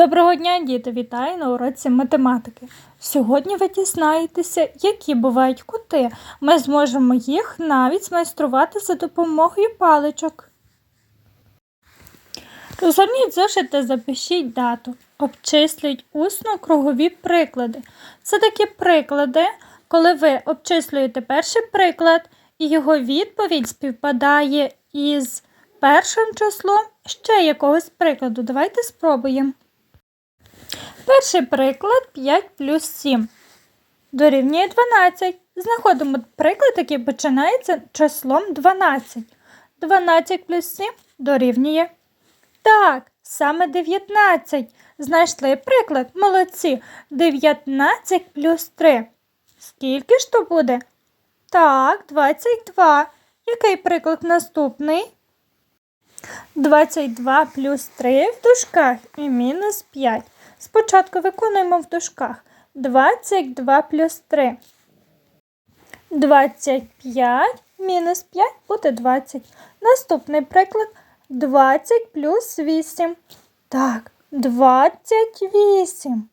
Доброго дня, діти! Вітаю на уроці математики. Сьогодні ви дізнаєтеся, які бувають кути. Ми зможемо їх навіть змайструвати за допомогою паличок. Розгорніть зошит та запишіть дату. Обчислюють усно кругові приклади. Це такі приклади, коли ви обчислюєте перший приклад, і його відповідь співпадає із першим числом ще якогось прикладу. Давайте спробуємо. Перший приклад 5 плюс 7 дорівнює 12. Знаходимо приклад, який починається числом 12. 12 плюс 7 дорівнює. Так, саме 19. Знайшли приклад? Молодці. 19 плюс 3. Скільки ж то буде? Так, 22. Який приклад наступний? 22 плюс 3 в дужках і мінус 5. Спочатку виконуємо в дужках 22 плюс 3. 25 мінус 5 буде 20. Наступний приклад 20 плюс 8. Так, 28.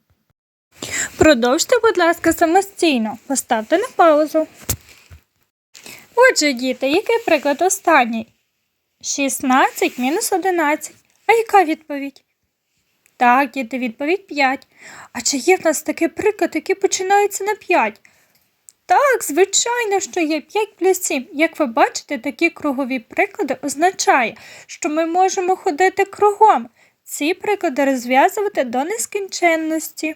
Продовжте, будь ласка, самостійно. Поставте на паузу. Отже, діти, який приклад останній? 16 мінус 11. А яка відповідь? Так, діти, відповідь 5. А чи є в нас такий приклад, який починається на 5? Так, звичайно, що є 5 плюс 7. Як ви бачите, такі кругові приклади означає, що ми можемо ходити кругом. Ці приклади розв'язувати до нескінченності.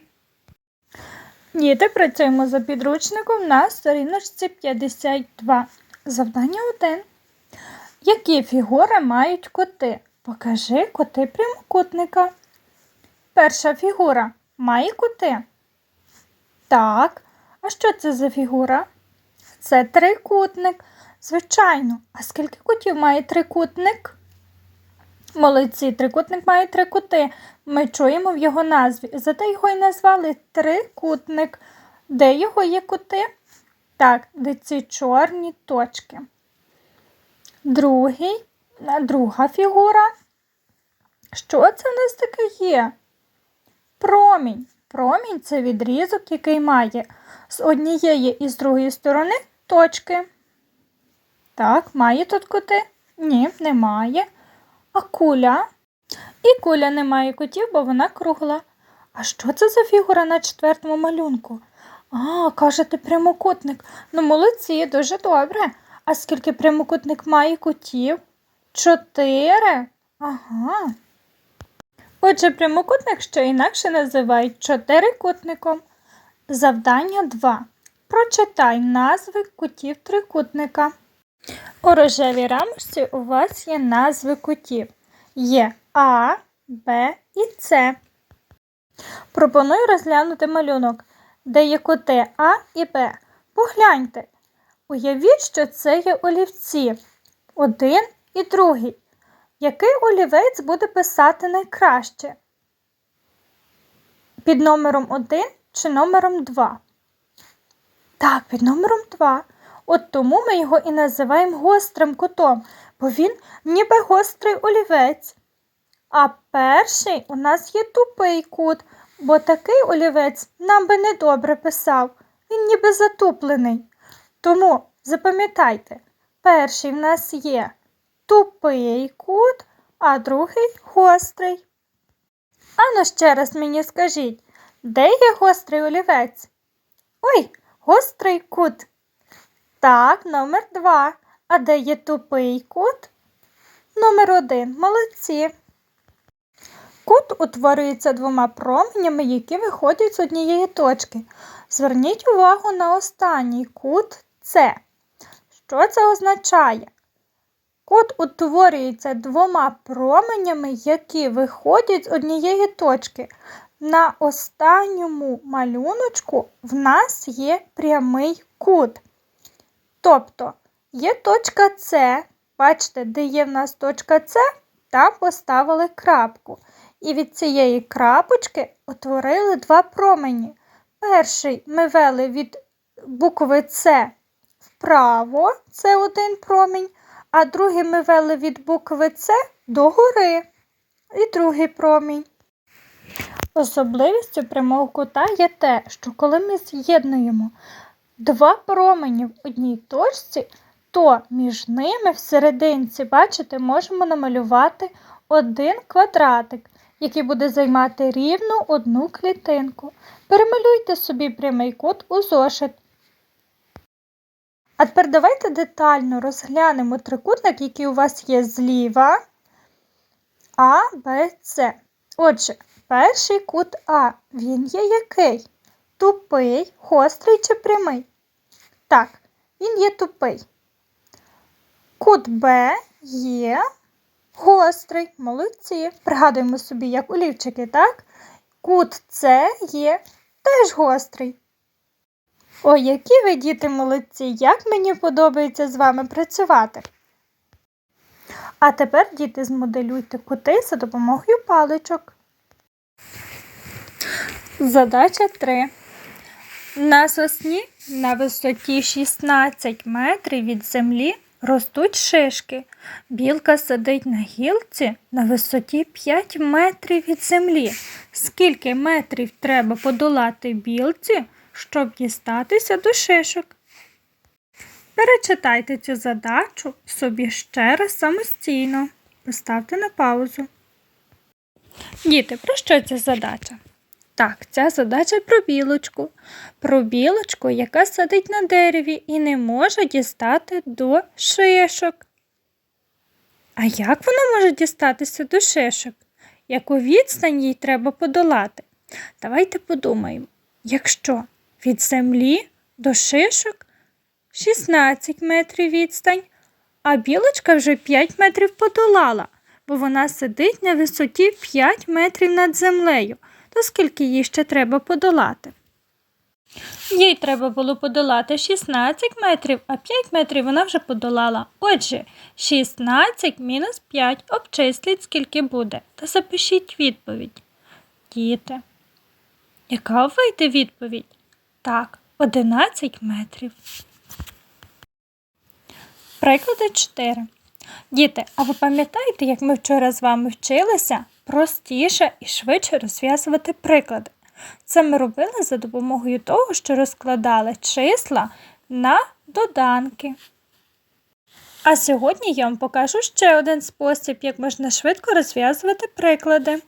Діти, працюємо за підручником на сторіночці 52. Завдання 1. Які фігури мають коти? Покажи коти прямокутника. Перша фігура має кути? Так. А що це за фігура? Це трикутник. Звичайно. А скільки кутів має трикутник? Молодці, трикутник має три кути. Ми чуємо в його назві. Зате його і назвали трикутник. Де його є кути? Так, де ці чорні точки. Другий, друга фігура. Що це в нас таке є? Промінь. Промінь це відрізок, який має з однієї і з другої сторони точки. Так, має тут кути? Ні, немає. А куля? І куля не має кутів, бо вона кругла. А що це за фігура на четвертому малюнку? А, кажете, прямокутник. Ну, молодці, дуже добре. А скільки прямокутник має кутів? Чотири. Ага. Отже, прямокутник ще інакше називають чотирикутником. Завдання 2. Прочитай назви кутів трикутника. У рожевій рамочці у вас є назви кутів. Є А, Б і С. Пропоную розглянути малюнок, де є кути А і Б. Погляньте. Уявіть, що це є олівці. Один і другий. Який олівець буде писати найкраще? Під номером 1 чи номером 2? Так, під номером 2. От тому ми його і називаємо гострим кутом, бо він ніби гострий олівець. А перший у нас є тупий кут, бо такий олівець нам би недобре писав. Він ніби затуплений. Тому запам'ятайте, перший в нас є тупий кут, а другий гострий. Ану ще раз мені скажіть, де є гострий олівець? Ой, гострий кут. Так, номер два. А де є тупий кут? Номер один. Молодці. Кут утворюється двома променями, які виходять з однієї точки. Зверніть увагу на останній кут С. Що це означає? Кут утворюється двома променями, які виходять з однієї точки. На останньому малюночку в нас є прямий кут. Тобто є точка С, бачите, де є в нас точка С, там поставили крапку. І від цієї крапочки утворили два промені. Перший ми вели від букви С вправо, це один промінь, а другий ми вели від букви С до гори і другий промінь. Особливістю прямого кута є те, що коли ми з'єднуємо два промені в одній точці, то між ними в серединці, бачите, можемо намалювати один квадратик, який буде займати рівно одну клітинку. Перемалюйте собі прямий кут у зошит. А тепер давайте детально розглянемо трикутник, який у вас є зліва А, Б, С. Отже, перший кут А, він є який? Тупий, гострий чи прямий? Так, він є тупий. Кут Б є гострий, молодці. Пригадуємо собі, як олівчики, так? Кут С є теж гострий. Ой, які ви діти молодці, як мені подобається з вами працювати. А тепер, діти, змоделюйте кути за допомогою паличок. Задача 3. На сосні на висоті 16 метрів від землі ростуть шишки. Білка сидить на гілці на висоті 5 метрів від землі. Скільки метрів треба подолати білці, щоб дістатися до шишок? Перечитайте цю задачу собі ще раз самостійно. Поставте на паузу. Діти, про що ця задача? Так, ця задача про білочку. Про білочку, яка сидить на дереві і не може дістати до шишок. А як вона може дістатися до шишок? Яку відстань їй треба подолати? Давайте подумаємо, якщо від землі до шишок 16 метрів відстань, а білочка вже 5 метрів подолала, бо вона сидить на висоті 5 метрів над землею то скільки їй ще треба подолати? Їй треба було подолати 16 метрів, а 5 метрів вона вже подолала. Отже, 16 мінус 5 обчисліть, скільки буде, та запишіть відповідь. Діти, яка вийде відповідь? Так, 11 метрів. Приклади 4. Діти, а ви пам'ятаєте, як ми вчора з вами вчилися простіше і швидше розв'язувати приклади? Це ми робили за допомогою того, що розкладали числа на доданки. А сьогодні я вам покажу ще один спосіб, як можна швидко розв'язувати приклади.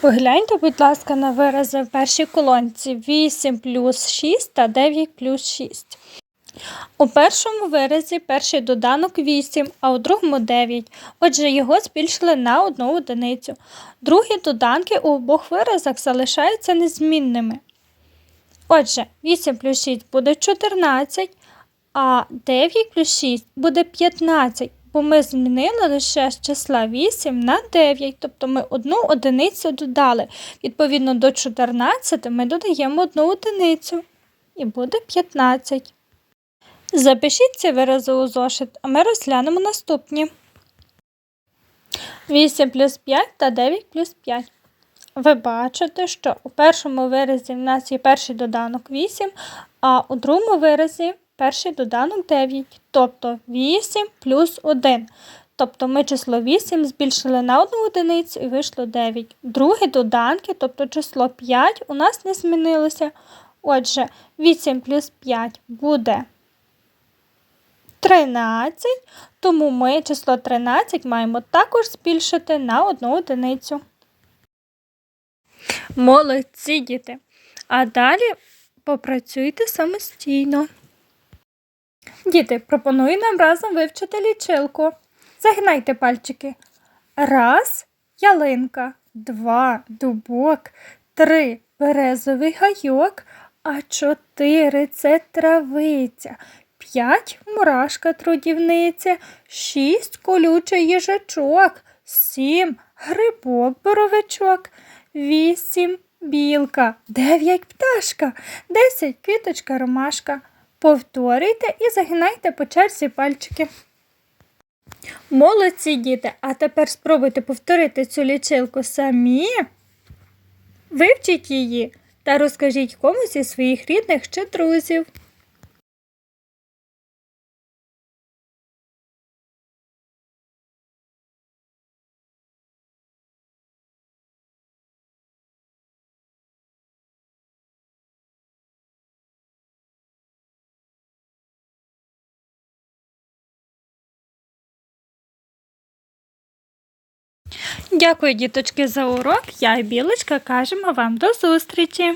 Погляньте, будь ласка, на вирази в першій колонці 8 плюс 6 та 9 плюс 6. У першому виразі перший доданок 8, а у другому 9. Отже, його збільшили на одну одиницю. Другі доданки у обох виразах залишаються незмінними. Отже, 8 плюс 6 буде 14, а 9 плюс 6 буде 15, бо ми змінили лише з числа 8 на 9, тобто ми одну одиницю додали. Відповідно до 14 ми додаємо одну одиницю і буде 15. Запишіть ці вирази у зошит, а ми розглянемо наступні. 8 плюс 5 та 9 плюс 5. Ви бачите, що у першому виразі в нас є перший доданок 8, а у другому виразі перший доданок 9, тобто 8 плюс 1. Тобто ми число 8 збільшили на одну одиницю і вийшло 9. Другі доданки, тобто число 5, у нас не змінилося. Отже, 8 плюс 5 буде 13, тому ми число 13 маємо також збільшити на одну одиницю. Молодці діти. А далі попрацюйте самостійно. Діти, пропоную нам разом вивчити лічилку. Загинайте пальчики. Раз ялинка, два дубок, три березовий гайок, а чотири це травиця, п'ять мурашка трудівниця, шість колючий їжачок, сім грибок боровичок, вісім білка, дев'ять пташка, десять квіточка ромашка. Повторюйте і загинайте по черзі пальчики. Молодці діти, а тепер спробуйте повторити цю лічилку самі. Вивчіть її та розкажіть комусь із своїх рідних чи друзів. Дякую, діточки, за урок. Я і Білочка кажемо вам до зустрічі.